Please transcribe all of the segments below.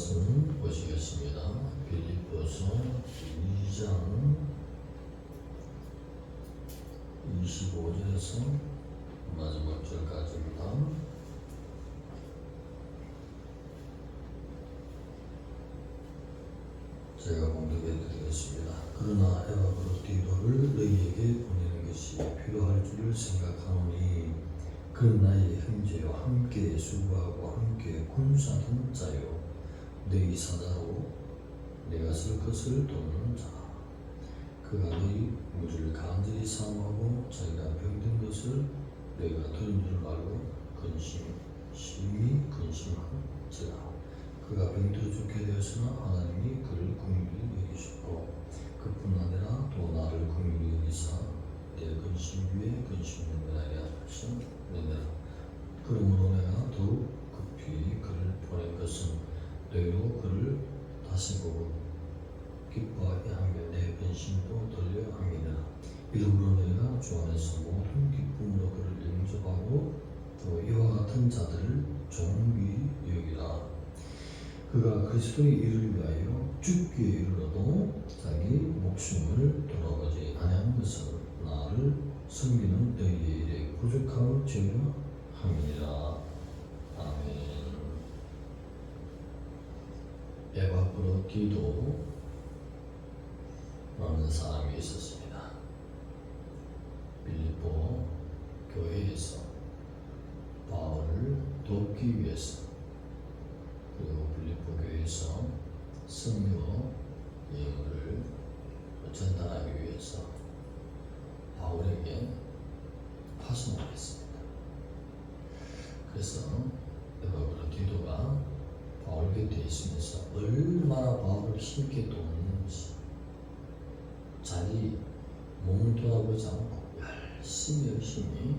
말씀 보시겠습니다. 빌립보서 2장 25절에서 마지막 절까지입니다. 제가 공독해 드리겠습니다. 그러나 에바브로디도를 너희에게 보내는 것이 필요할 줄을 생각하노니 그는 나의 형제와 함께 수고하고 함께 군사하던 자요 너희 사자로 내가 쓸 것을 돕는 자. 그가 너희 무리를 간절히 사모하고 자기가 병든 것을 너희가 들은 줄 알고 근심 심히 근심한지라 그가 병들어 죽게 되었으나 하나님이 그를 긍휼히 여기셨고 그뿐 아니라 또 나를 긍휼히 여기사 내 근심 위에 근심을 면하게 하셨느니라 그러므로 내가 더욱 급히 그를 보낸 것은 너희로 그를 다시 보고 기뻐하게 하며 내 근심도 돌려 함이라 이러므로 너희가 주 안에서 모든 기쁨으로 그를 영접하고 또 이와 같은 자들을 존귀히 여기라. 그가 그리스도의 일을 위하여 죽기에 이르러도 자기 목숨을 돌아보지 아니한 것은 나를 섬기는 너희의 일에 부족함을 함이니라. 아멘 에바브로디도 라는 사람이 있었습니다 빌립보 교회에서 바울을 돕기 위해서 그리고 빌립보 교회에서 성령 예물을 전달하기 위해서 바울에게 파송을 했습니다. 그래서 여러분 디도가 바울 곁에 있으면서 얼마나 바울을 힘있게 돕는지 자기 몸을 돌아보지 않고 열심히 열심히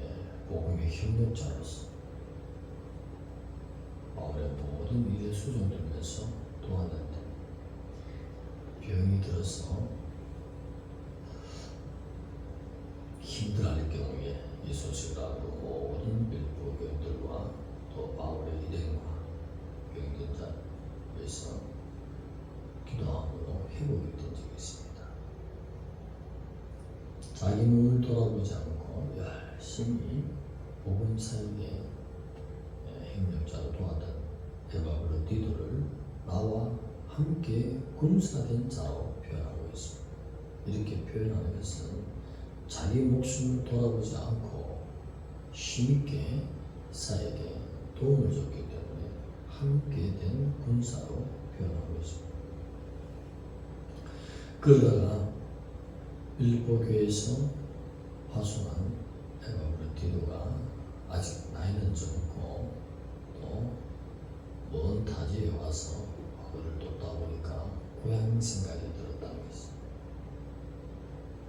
예, 복음의 협력자로서 바울의 모든 일에 수종들면서 도왔는데 병이 들어서 힘들어할 경우에 이 소식을 알고 모든 빌보 교인들과 또 바울의 일행과 병든 자 위해서 기도함으로 적이 있습니다. 자기 몸을 돌아보지 않고 열심히 복음 사역에 행력자로 도왔던 에바브로 디도를 나와 함께 군사된 자로 표현하고 있습니다. 이렇게 표현하는 것은 자기 목숨을 돌아보지 않고 힘있게 사에게 도움을 줬기 때문에 함께 된 군사로 표현하고 있습니다. 그러다가 빌보 교회에서 파송한 에바브로 디도가 아직 나이는 젊고 또 먼 타지에 와서 그를 돕다 보니까 고향 생각이 들었다는 것이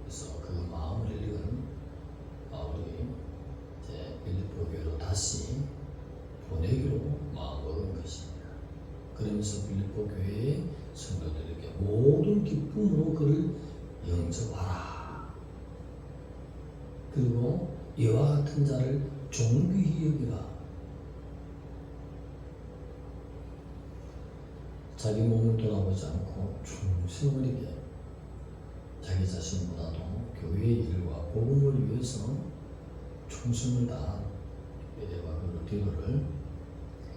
그래서 그 마음을 읽은 바울이 이제 빌립보 교회로 다시 보내기로 마음먹은 것입니다. 그러면서 빌립보 교회의 성도들에게 모든 기쁨으로 그를 영접하라. 그리고 이와 같은 자를 존귀히 여기라. 자기 몸을 돌아보지 않고 충성을이게 자기 자신보다도 교회의 일과 복음을 위해서 충성을 다한 에바그로 디도를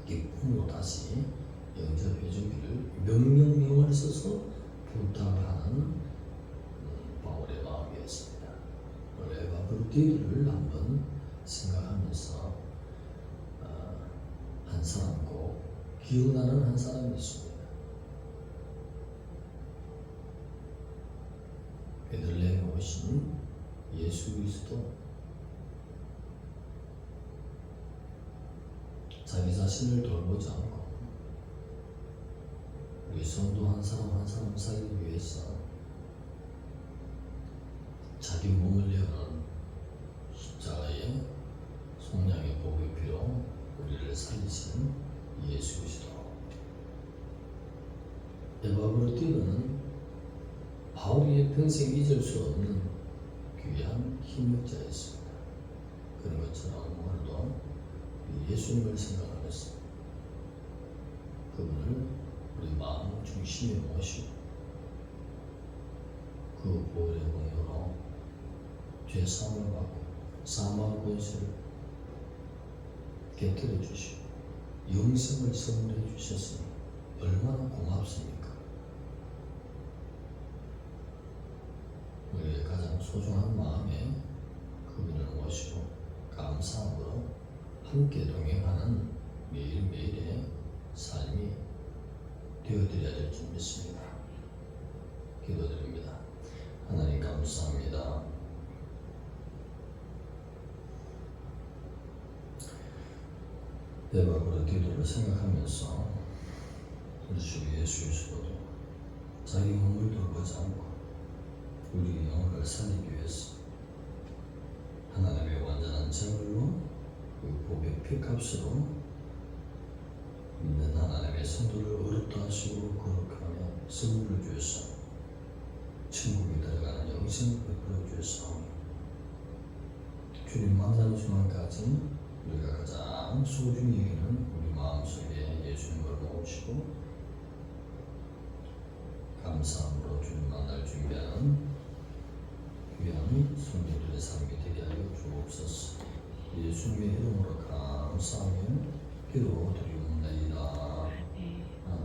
기쁨으로 다시 영접해 주기를 명령명을 써서 부탁하는 음, 바울의 마음이었습니다. 에바그로 디도를 한번 생각하면서 어, 한 사람 꼭 기억나는 한 사람이 있습니다. 베들레헴에 오신 예수 그리스도 자기 자신을 돌보지 않고 우리 성도 한 사람 한 사람 살기 위해서 자기 몸을 여는 십자가의 속량의 복의 피로 우리를 살리신 예수 그리스도 에바브로 뛰는 바울이 평생 잊을 수 없는 귀한 힘력자였습니다. 그런 것처럼 오늘도 예수님을 생각하면서 그 그분을 우리 마음 중심에 모시고 그 보혈의 공로로 죄 사함을 받고 사망 권세를 곁들여 주시고 영생을 선물해 주셨으니 얼마나 고맙습니까? 우리의 가장 소중한 마음에 그분을 모시고 감사함으로 함께 동행하는 매일매일의 되어드려야 될 줄 믿습니다. 기도드립니다. 하나님 감사합니다. 내 밥으로 기도를 생각하면서 우리 주 예수 그리스도도 자기 몸을 돌보지 않고 우리 영혼을 살리기 위해서 하나님의 완전한 제물로 그 복의 피값으로 성도를 어렵다 하시고 거룩하며 선물을 주셔서 천국에 들어가는 영생을 베풀어 주셔서 주님 만나는 순간까지 우리가 가장 소중히 여기는 우리 마음속에 예수님을 모시고 감사함으로 주님 만날 준비하는 귀한 성도들의 삶이 되게 하여 주옵소서. 예수님의 이름으로 감사하며 기도 드리옵나이다